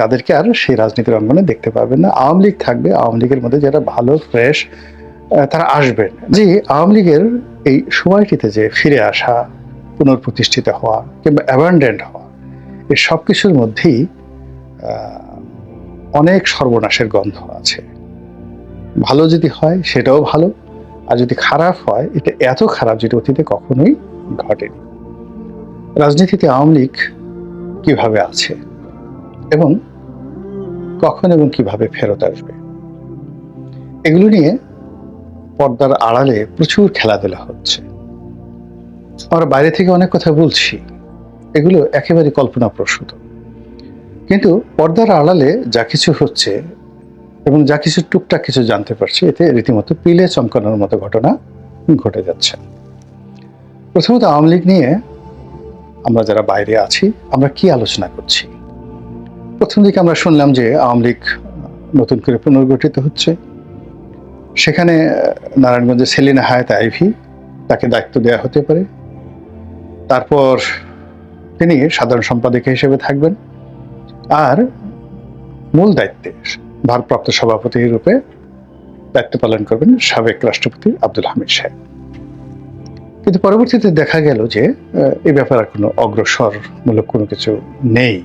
তাদেরকে আর সেই রাজনীতির অঙ্গনে দেখতে পাবেন না। আওয়ামী লীগ থাকবে, আওয়ামী লীগের মধ্যে যারা ভালো, ফ্রেশ তারা আসবেন যে আওয়ামী লীগের এই সময়টিতে যে ফিরে আসা পুনর্প্রতিষ্ঠিত হওয়া কিংবা অ্যাবান্ডেন্ট হওয়া, এই সব কিছুর মধ্যেই অনেক সর্বনাশের গন্ধ আছে। ভালো যদি হয়, সেটাও ভালো। আর যদি খারাপ হয়, এটা এত খারাপ যেটা অতীতে কখনোই ঘটেনি। রাজনীতিতে আওয়ামী লীগ কীভাবে আছে? এবং কখন এবং কীভাবে ফেরত আসবে? এগুলো নিয়ে পর্দার আড়ালে প্রচুর খেলাধুলা হচ্ছে। আমরা বাইরে থেকে অনেক কথা বলছি। এগুলো একেবারে কল্পনাপ্রসূত। কিন্তু পর্দার আড়ালে যা কিছু হচ্ছে এবং যা কিছু টুকটাক কিছু জানতে পারছি, এতে রীতিমতো পিলে চমকানোর মতো ঘটনা ঘটে যাচ্ছে। প্রথমত আওয়ামী লীগ নিয়ে আমরা যারা বাইরে আছি, আমরা কি আলোচনা করছি? প্রথম দিকে আমরা শুনলাম যে আওয়ামী লীগ নতুন করে পুনর্গঠিত হচ্ছে। সেখানে নারায়ণগঞ্জে সেলিনা হায়াত আইভি তাকে দায়িত্ব দেওয়া হতে পারে। তারপর তিনি সাধারণ সম্পাদক হিসেবে থাকবেন। আর মূল দায়িত্বে ভারপ্রাপ্ত সভাপতি রূপে দায়িত্ব পালন করবেন সাবেক রাষ্ট্রপতি আব্দুল হামিদ সাহেব। কিন্তু পরবর্তীতে দেখা গেল যে এ ব্যাপারে কোনো অগ্রসরমূলক কোনো কিছু নেই।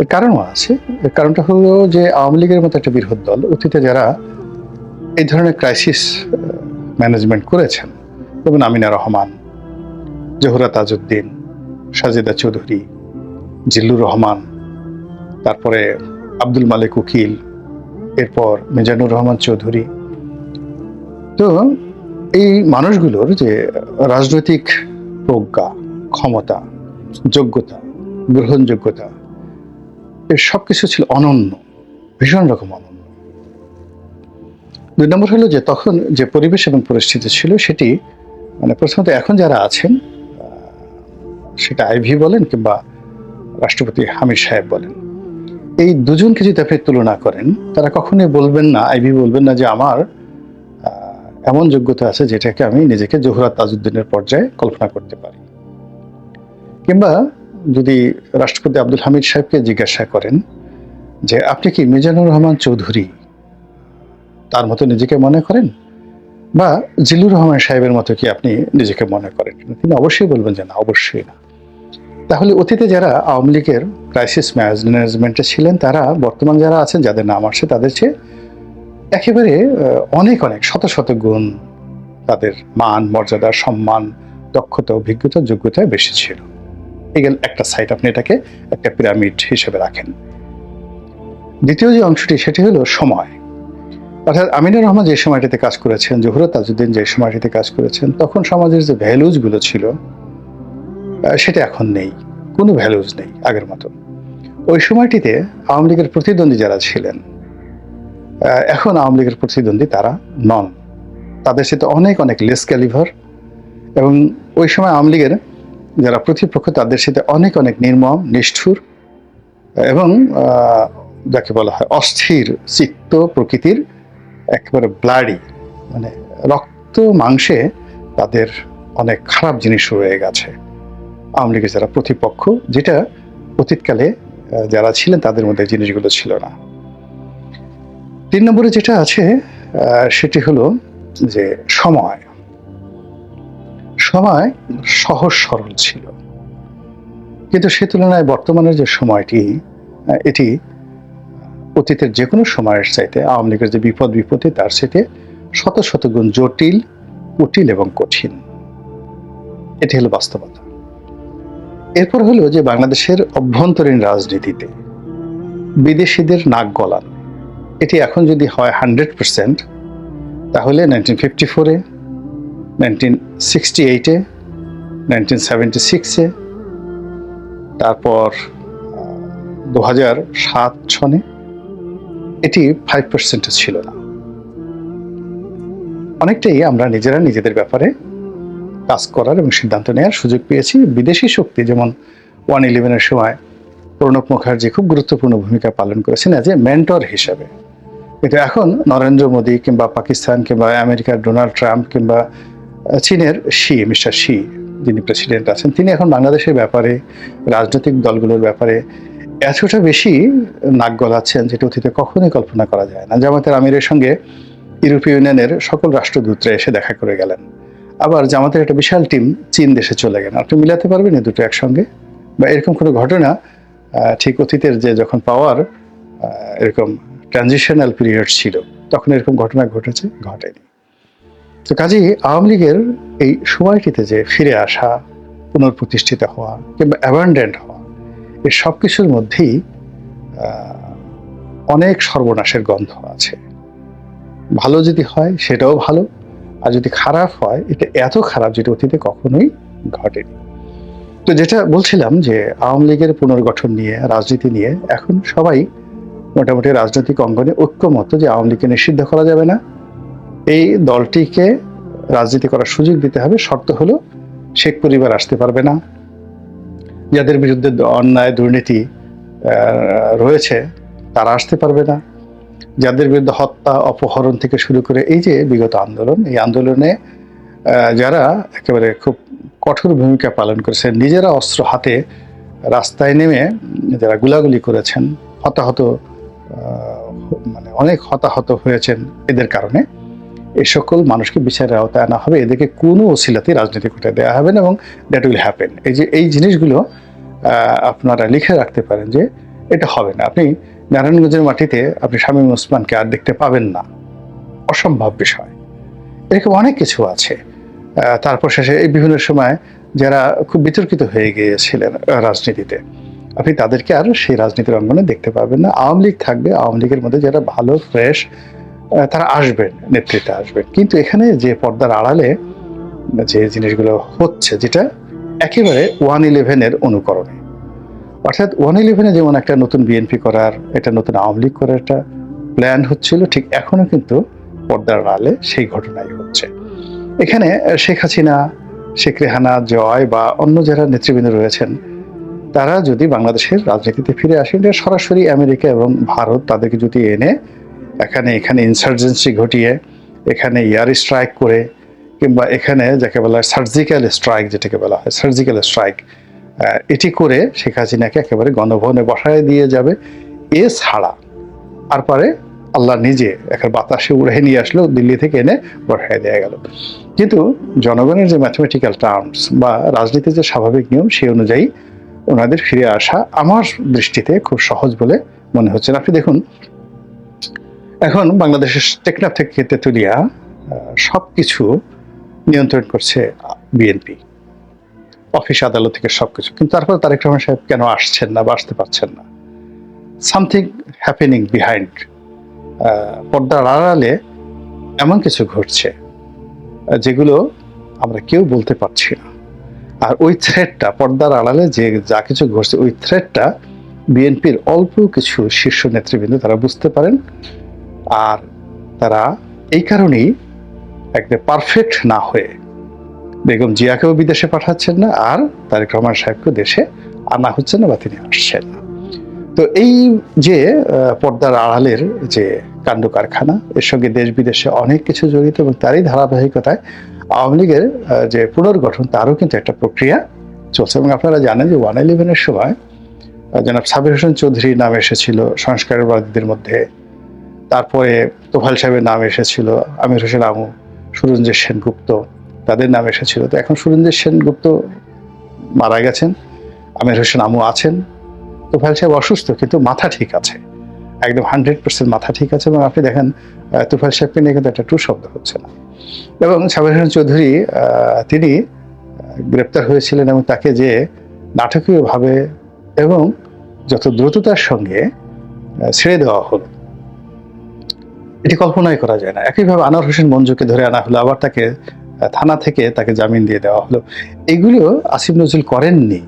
এর কারণও আছে। এর কারণটা হলো যে আওয়ামী লীগের মতো একটা বৃহৎ দল, অতীতে যারা এই ধরনের ক্রাইসিস ম্যানেজমেন্ট করেছেন, যেমন আমিনা রহমান জহুরা তাজউদ্দিন, সাজেদা চৌধুরী, জিল্লুর রহমান, তারপরে আব্দুল মালিক উকিল, এরপর মিজানুর রহমান চৌধুরী। তো এই মানুষগুলোর যে রাজনৈতিক প্রজ্ঞা, ক্ষমতা, যোগ্যতা, গ্রহণযোগ্যতা এর সব কিছু ছিল অনন্য, ভীষণ রকম অনন্য। দুই নম্বর হলো যে তখন যে পরিবেশ এবং পরিস্থিতি ছিল সেটি মানে প্রথমত এখন যারা আছেন সেটা আইভি বলেন কিংবা রাষ্ট্রপতি হামিদ সাহেব বলেন, এই দুজনকে যদি আপনি তুলনা করেন, তারা কখনোই বলবেন না, আইভি বলবেন না যে আমার এমন যোগ্যতা আছে যেটাকে আমি নিজেকে জহুরা তাজউদ্দিনের পর্যায়ে কল্পনা করতে পারি। কিংবা যদি রাষ্ট্রপতি আব্দুল হামিদ সাহেবকে জিজ্ঞাসা করেন যে, আপনি কি মিজানুর রহমান চৌধুরী? তার মতো নিজেকে মনে করেন? বা জিলুর রহমান সাহেবের মতো কি আপনি নিজেকে মনে করেন? তিনি অবশ্যই বলবেন যে, না, অবশ্যই না। তাহলে অতীতে যারা আওয়ামী লীগের ক্রাইসিস ম্যানেজমেন্টে ছিলেন, তারা বর্তমান যারা আছেন, যাদের নাম আসছে, তাদের চেয়ে একেবারে অনেক অনেক, শত শত গুণ তাদের মান, মর্যাদা, সম্মান, দক্ষতা, অভিজ্ঞতা যোগ্যতায় বেশি ছিল। গেল একটা সাইড আপনি এটাকে একটা পিরামিড হিসেবে রাখেন। দ্বিতীয় যে অংশটি, সেটি হলো সময়। অর্থাৎ আমিনুর রহমান যে সময়টিতে কাজ করেছেন, জহুরত তাজউদ্দিন যে সময়টিতে কাজ করেছেন, তখন সমাজের যে ভ্যালুজগুলো ছিল সেটা এখন নেই। কোনো ভ্যালুজ নেই আগের মতো। ওই সময়টিতে আওয়ামী লীগের প্রতিদ্বন্দ্বী যারা ছিলেন এখন আওয়ামী লীগের প্রতিদ্বন্দ্বী তারা নন। তাদের সাথে অনেক অনেক লেস ক্যালিভার এবং ওই সময় আওয়ামী লীগের যারা প্রতিপক্ষ, তাদের সাথে অনেক অনেক নির্মম, নিষ্ঠুর এবং যাকে বলা হয় অস্থির চিত্ত প্রকৃতির একেবারে ব্লাডি মানে রক্ত মাংসে তাদের অনেক খারাপ জিনিস রয়ে গেছে। আওয়ামী লীগের যারা প্রতিপক্ষ, যেটা অতীতকালে যারা ছিলেন, তাদের মধ্যে জিনিসগুলো ছিল না। তিন নম্বরে যেটা আছে সেটি হলো যে সময়। সময় সহজ সরল ছিল। কিন্তু সে তুলনায় বর্তমানের যে সময়টি এটি অতীতের যে কোনো সময়ের চাইতে আওয়ামী লীগের যে বিপদ বিপত্তি, তার সাথে শত শত গুণ জটিল কুটিল এবং কঠিন। এটি হলো বাস্তবতা। এরপর হলো যে বাংলাদেশের অভ্যন্তরীণ রাজনীতিতে বিদেশিদের নাক গলান। এটি এখন যদি হয় হান্ড্রেড পার্সেন্ট তাহলে নাইনটিন ফিফটি ফোরে নাইনটিন সিক্সটি এইটে নাইনটিন সিক্সে তারপর দু হাজার সাত সনে এটি ফাইভ পার্সেন্ট ছিল না। অনেকটাই আমরা নিজেরা নিজেদের ব্যাপারে কাজ করার এবং সিদ্ধান্ত নেওয়ার সুযোগ পেয়েছি। বিদেশি শক্তি যেমন ওয়ান ইলেভেনের সময় প্রণব মুখার্জি খুব গুরুত্বপূর্ণ ভূমিকা পালন করেছেন অ্যাজ এ মেন্টর হিসাবে। কিন্তু এখন নরেন্দ্র মোদী কিংবা পাকিস্তান কিংবা আমেরিকার ডোনাল্ড ট্রাম্প কিংবা চীনের শি, মিস্টার শি, যিনি প্রেসিডেন্ট আছেন, তিনি এখন বাংলাদেশের ব্যাপারে, রাজনৈতিক দলগুলোর ব্যাপারে এতটা বেশি নাক গলাচ্ছেন যেটা অতীতে কখনোই কল্পনা করা যায় না। জামাতের আমিরের সঙ্গে ইউরোপীয় ইউনিয়নের সকল রাষ্ট্রদূতরা এসে দেখা করে গেলেন। আবার জামাতের একটা বিশাল টিম চীন দেশে চলে গেলেন। আপনি মিলাতে পারবেন দুটো একসঙ্গে? বা এরকম কোনো ঘটনা ঠিক অতীতের যে যখন পাওয়ার এরকম ট্রানজিশনাল পিরিয়ড ছিল, তখন এরকম ঘটনা ঘটেছে? ঘটেনি। তো কাজেই আওয়ামী লীগের এই সময়টিতে যে ফিরে আসা, পুনঃপ্রতিষ্ঠিত হওয়া কিংবা অ্যাবান্ডেন্ট হওয়া এই সব কিছুর মধ্যেই অনেক সর্বনাশের গন্ধ আছে। ভালো যদি হয় সেটাও ভালো, আর যদি খারাপ হয় এটা এত খারাপ যেটা অতীতে কখনোই ঘটেনি। তো যেটা বলছিলাম যে আওয়ামী লীগের পুনর্গঠন নিয়ে, রাজনীতি নিয়ে এখন সবাই মোটামুটি রাজনৈতিক অঙ্গনে ঐক্যমত যে আওয়ামী লীগকে নিষিদ্ধ করা যাবে না এই দলটিকে রাজনীতি করার সুযোগ দিতে হবে। শর্ত হলো শেখ পরিবার আসতে পারবে না। যাদের বিরুদ্ধে অন্যায় দুর্নীতি রয়েছে, তারা আসতে পারবে না। যাদের বিরুদ্ধে হত্যা, অপহরণ থেকে শুরু করে এই যে বিগত আন্দোলন, এই আন্দোলনে যারা একেবারে খুব কঠোর ভূমিকা পালন করেছেন, নিজেরা অস্ত্র হাতে রাস্তায় নেমে যারা গুলাগুলি করেছেন, হতাহত মানে অনেক হতাহত হয়েছেন এদের কারণে। এই সকল মানুষকে বিচারের আওতায় আনা হবে। এদেরকে কোনো ওসিলাতে রাজনীতি করতে দেওয়া হবে না এবং দ্যাট উইল হ্যাপেন এই যে এই জিনিসগুলো আপনারা লিখে রাখতে পারেন যে এটা হবে না। আপনি নারায়ণগঞ্জের মাটিতে আপনি শামীম ওসমানকে আর দেখতে পাবেন না। অসম্ভব বিষয়। এরকম অনেক কিছু আছে। তারপর শেষে এই বিভিন্ন সময় যারা খুব বিতর্কিত হয়ে গিয়েছিলেন রাজনীতিতে, আপনি তাদেরকে আর সেই রাজনীতির অঙ্গনে দেখতে পাবেন না। আওয়ামী লীগ থাকবে, আওয়ামী লীগের মধ্যে যারা ভালো ফ্রেশ তারা আসবেন নেতৃত্বে আসবেন কিন্তু এখানে যে পর্দার আড়ালে, যে জিনিসগুলো হচ্ছে, যেটা একেবারে ওয়ান ইলেভেনের অনুকরণে। অর্থাৎ ওয়ান ইলেভেনে যেমন একটা নতুন বিএনপি করার, একটা নতুন আওয়ামী লীগ করার একটা প্ল্যান হচ্ছিল, ঠিক এখনও কিন্তু পর্দার আড়ালে সেই ঘটনাই হচ্ছে। এখানে শেখ হাসিনা, শেখ রেহানা, জয় বা অন্য যারা নেতৃবৃন্দ রয়েছেন, তারা যদি বাংলাদেশের রাজনীতিতে ফিরে আসেন সরাসরি আমেরিকা এবং ভারত তাদেরকে যদি এনে এখানে এখানে ইনসার্জেন্সি ঘটিয়ে, এখানে এয়ার স্ট্রাইক করে, কিংবা এখানে যাকে বলা হয় সার্জিক্যাল স্ট্রাইক যেটাকে বলা হয় সার্জিক্যাল স্ট্রাইক এটি করে শেখ হাসিনাকে একেবারে গণভবনে বসায় দিয়ে যাবে। এ ছাড়া আর পরে আল্লাহ নিজে একের বাতাসে উড়ে নিয়ে আসলো, দিল্লি থেকে এনে বসায় দেওয়া গেল। কিন্তু জনগণের যে ম্যাথমেটিক্যাল টার্মস বা রাজনীতির যে স্বাভাবিক নিয়ম সেই অনুযায়ী ওনাদের ফিরে আসা আমার দৃষ্টিতে খুব সহজ বলে মনে হচ্ছে আপনি দেখুন এখন বাংলাদেশের টেকনাফ থেকে তেতুলিয়া সব কিছু নিয়ন্ত্রণ করছে বিএনপি। অফিস আদালত থেকে সবকিছু। কিন্তু তারপর তারেক রহমান সাহেব কেন আসছেন না বা আসতে পারছেন না? সামথিং হ্যাপেনিং বিহাইন্ড পর্দার আড়ালে এমন কিছু ঘটছে যেগুলো আমরা কেউ বলতে পারছি না। আর ওই থ্রেডটা পর্দার আড়ালে যে যা কিছু ঘটছে, ওই থ্রেডটা বিএনপির অল্প কিছু শীর্ষ নেতৃবৃন্দ, তারা বুঝতে পারেন। আর তারা এই কারণেই একদম পারফেক্ট না হয়ে বেগম জিয়াকেও বিদেশে পাঠাচ্ছেন না আর তারেক রহমান সাহেবকেও দেশে আনা হচ্ছে না বা তিনি আসছেন না। তো এই যে পর্দার আড়ালের যে কাণ্ড কারখানা, এর সঙ্গে দেশ বিদেশে অনেক কিছু জড়িত এবং তারই ধারাবাহিকতায় আওয়ামী লীগের যে পুনর্গঠন, তারও কিন্তু একটা প্রক্রিয়া চলছে এবং আপনারা জানেন যে ওয়ান ইলেভেনের সময় জনাব সাবির হোসেন চৌধুরীর নাম এসেছিল সংস্কারবাদীদের মধ্যে তারপরে তোফাল সাহেবের নাম এসেছিল, আমির হোসেন আমু সুরঞ্জের সেনগুপ্ত, তাদের নাম এসেছিল। তো এখন সুরঞ্জের সেনগুপ্ত মারা গেছেন, আমির হোসেন আমু আছেন। তোফাল সাহেব অসুস্থ, কিন্তু মাথা ঠিক আছে। একদম হান্ড্রেড পার্সেন্ট মাথা ঠিক আছে এবং আপনি দেখেন তুফাল সাহেবকে নিয়ে কিন্তু একটা টু শব্দ হচ্ছে না। এবং সাবির হোসেন চৌধুরী তিনি গ্রেপ্তার হয়েছিলেন এবং তাকে যে নাটকীয়ভাবে এবং যত দ্রুততার সঙ্গে ছেড়ে দেওয়া হলো এটি কল্পনাই করা যায় না। একইভাবে আনোয়ার হোসেন মঞ্জুকে ধরে আনা হলো, আবার তাকে থানা থেকে তাকে জামিন দিয়ে দেওয়া হলো। এগুলো আসিফ নজরুল করেননি।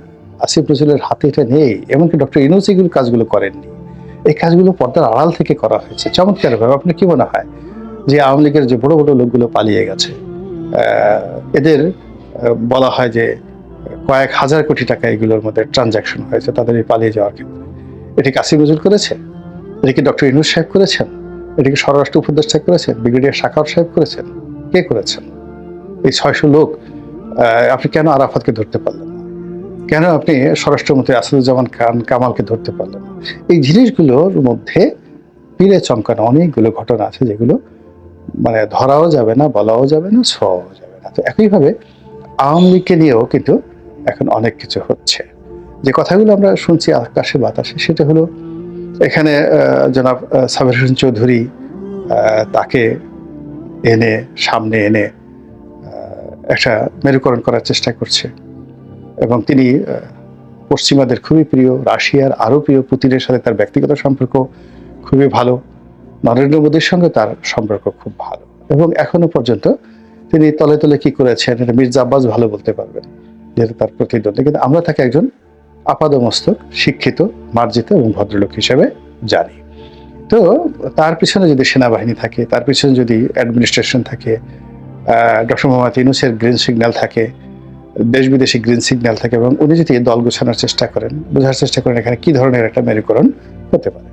আসিফ নজরুলের হাতে এটা নেই, এমনকি ডক্টর ইনোজ এগুলো কাজগুলো করেননি। এই কাজগুলো পর্দার আড়াল থেকে করা হয়েছে। চমৎকারভাবে আপনার কি মনে হয় যে আওয়ামী লীগের যে বড় বড় লোকগুলো পালিয়ে গেছে এদের বলা হয় যে কয়েক হাজার কোটি টাকা এগুলোর মধ্যে ট্রানজাকশন হয়েছে, তাদের এই পালিয়ে যাওয়ার ক্ষেত্রে? এটি কি আসিফ নজরুল করেছে? এটি কি ডক্টর ইনুজ সাহেব করেছেন? এটি কি স্বরাষ্ট্র উপদেষ্টা করেছেন, ব্রিগেডিয়ার শাখার সাহেব করেছেন, কে করেছেন? এই ছয়শো লোক আপনি কেন আরাফাতকে ধরতে পারলেন কেন আপনি স্বরাষ্ট্রমন্ত্রী আসাদুজ্জামান খান কামালকে ধরতে পারলেন এই জিনিসগুলোর মধ্যে পিলে চমকানো অনেকগুলো ঘটনা আছে যেগুলো মানে ধরাও যাবে না, বলাও যাবে না ছোঁয়াও যাবে না। তো একইভাবে আওয়ামী লীগকে নিয়েও কিন্তু এখন অনেক কিছু হচ্ছে। যে কথাগুলো আমরা শুনছি আকাশে বাতাসে, সেটা হলো এখানে জনাব সাবের হোসেন চৌধুরী তাকে এনে, সামনে এনে একটা মেরুকরণ করার চেষ্টা করছে। এবং তিনি পশ্চিমাদের খুবই প্রিয়, রাশিয়ার আরও প্রিয় পুতিনের সাথে তার ব্যক্তিগত সম্পর্ক খুবই ভালো নরেন্দ্র মোদীর সঙ্গে তার সম্পর্ক খুব ভালো। এবং এখনও পর্যন্ত তিনি তলে তলে কি করেছেন, এটা মির্জা আব্বাস ভালো বলতে পারবেন যেহেতু তার প্রতিদ্বন্দ্বী। কিন্তু আমরা তাকে একজন আপাদমস্তক, শিক্ষিত মার্জিত এবং ভদ্রলোক হিসেবে জানি। তো তার পিছনে যদি সেনাবাহিনী থাকে, তার পিছনে যদি অ্যাডমিনিস্ট্রেশন থাকে ডক্টর মোহাম্মদ ইউনুসের গ্রিন সিগন্যাল থাকে, দেশ বিদেশি গ্রিন সিগন্যাল থাকে এবং উনি যদি দল গোছানোর চেষ্টা করেন, বোঝার চেষ্টা করেন এখানে কী ধরনের একটা মেরুকরণ হতে পারে।